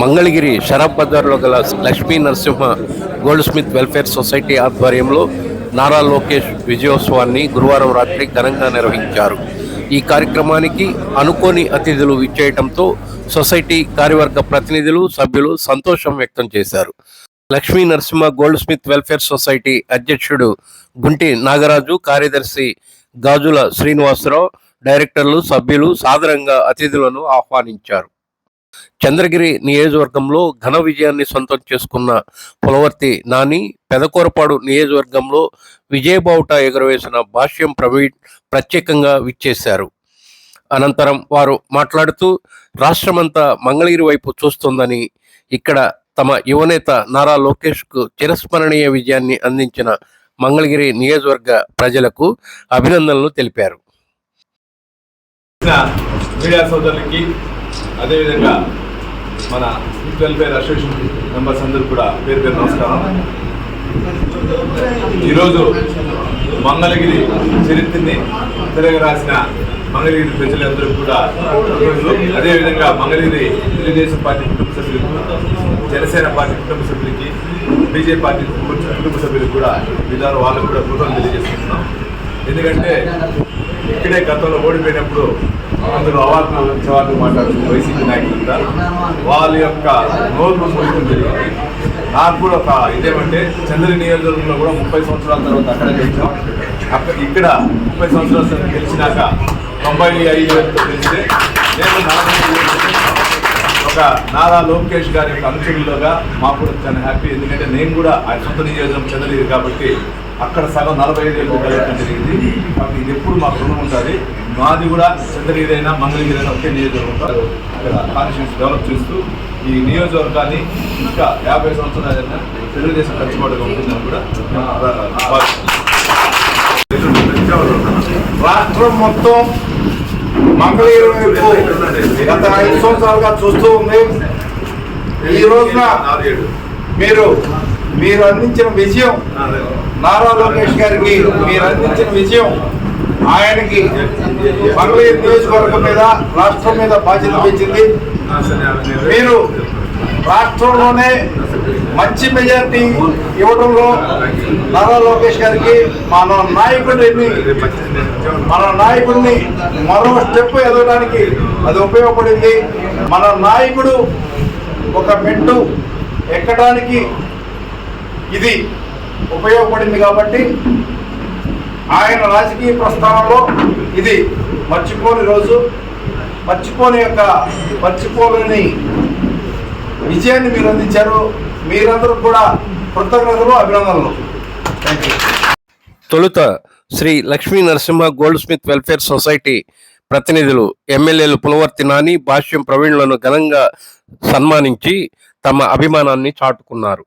మంగళగిరి షరాబ్ బజార్లో గల Lakshmi Narasimha goldsmith welfare society ఆధ్వర్యంలో నారా లోకేష్ విజయోత్సవాన్ని గురువారం రాత్రి ఘనంగా నిర్వహించారు. ఈ కార్యక్రమానికి అనుకోని అతిథులు విచ్చేయటంతో సొసైటీ కార్యవర్గ ప్రతినిధులు సభ్యులు సంతోషం వ్యక్తం చేశారు. Lakshmi Narasimha goldsmith welfare society అధ్యక్షుడు గుంటి నాగరాజు కార్యదర్శి గాజుల శ్రీనివాసరావు డైరెక్టర్లు సభ్యులు సాదరంగా అతిథులను ఆహ్వానించారు. చంద్రగిరి నియోజకవర్గంలో ఘన విజయాన్ని సొంతం చేసుకున్న పులవర్తి నాని పెదకూరపాడు నియోజకవర్గంలో విజయబావుట ఎగురవేసిన భాష్యం ప్రవీణ్ ప్రత్యేకంగా విచ్చేశారు. అనంతరం వారు మాట్లాడుతూ రాష్ట్రమంతా మంగళగిరి వైపు చూస్తోందని ఇక్కడ తమ యువనేత నారా లోకేష్కు చిరస్మరణీయ విజయాన్ని అందించిన మంగళగిరి నియోజకవర్గ ప్రజలకు అభినందనలు తెలిపారు. మీడియా సోదరులకి అదేవిధంగా మన స్మిత్ వెల్ఫేర్ అసోసియేషన్ మెంబర్స్ అందరూ కూడా పేరు పేరు నమస్కారం. ఈరోజు మంగళగిరి చరిత్రని తిరగ రాసిన మంగళగిరి ప్రజలందరూ కూడా అదేవిధంగా మంగళగిరి తెలుగుదేశం పార్టీ కుటుంబ సభ్యులకు జనసేన పార్టీ కుటుంబ సభ్యులకి బీజేపీ పార్టీ కుటుంబ సభ్యులకు కూడా విధానం వాళ్ళకు కూడా కృతజ్ఞతలు తెలియజేస్తున్నాం. ఎందుకంటే ఇక్కడే గతంలో ఓడిపోయినప్పుడు అందులో అవార్డు సవాళ్ళు మాట్లాడుతున్న వైసీపీ నాయకులంతా వాళ్ళ యొక్క నోరు మూయడం జరిగింది. నాకు కూడా ఒక ఇదేమంటే చంద్రని నియోజకవర్గంలో కూడా ముప్పై సంవత్సరాల తర్వాత అక్కడ గెలిచాం. అక్కడ ఇక్కడ ముప్పై సంవత్సరాల తర్వాత గెలిచినాక తొంభై ఐదు వేలతో గెలిస్తే నేను ఒక నారా లోకేష్ గారి యొక్క అనుచరులుగా మాకు కూడా చాలా హ్యాపీ. ఎందుకంటే నేను కూడా ఆయన సొంత నియోజకవర్గం చెందలేదు కాబట్టి అక్కడ సగం నలభై ఐదు ఏళ్ళు కలగడం జరిగింది. కాబట్టి ఇది ఎప్పుడు మాకు రుణం ఉంటుంది. మాది కూడా చంద్రగిరి అయినా మంగళగిరి అయినా ఒకే నియోజకవర్గం. ఇక్కడ కాన్స్టిట్యూన్స్ డెవలప్ చేస్తూ ఈ నియోజకవర్గాన్ని ఇంకా యాభై సంవత్సరాలైనా తెలుగుదేశం కట్టుబాటుగా ఉంటుందని కూడా. రాష్ట్రం మొత్తం మంగళగిరి గత ఐదు సంవత్సరాలుగా చూస్తూ ఉంది. ఈ రోజున. మీరు మీరు అందించిన విజయం నారా లోకేష్ గారికి మీరు అందించిన విజయం ఆయనకి మంగళగిరి నియోజకవర్గం మీద రాష్ట్రం మీద బాధ్యత పెంచింది. మీరు రాష్ట్రంలోనే మంచి మెజార్టీ ఇవ్వడంలో నారా లోకేష్ గారికి మన నాయకుడిని మన నాయకుడిని మరో స్టెప్ ఎదగడానికి అది ఉపయోగపడింది. మన నాయకుడు ఒక మెట్టు ఎక్కడానికి ఇది ఉపయోగపడింది కాబట్టి ఆయన రాజకీయ ప్రస్థానంలో ఇది మర్చిపోని రోజు మర్చిపోని యొక్క మర్చిపోలేని విజయాన్ని మీరు అందించారు. మీరందరూ కూడా కృతజ్ఞతలు అభినందనలు. థ్యాంక్ యూ తొలుత Shri Lakshmi Narasimha goldsmith welfare society ప్రతినిధులు ఎమ్మెల్యేలు పులవర్తి నాని భాష్యం ప్రవీణులను ఘనంగా సన్మానించి తమ అభిమానాన్ని చాటుకున్నారు.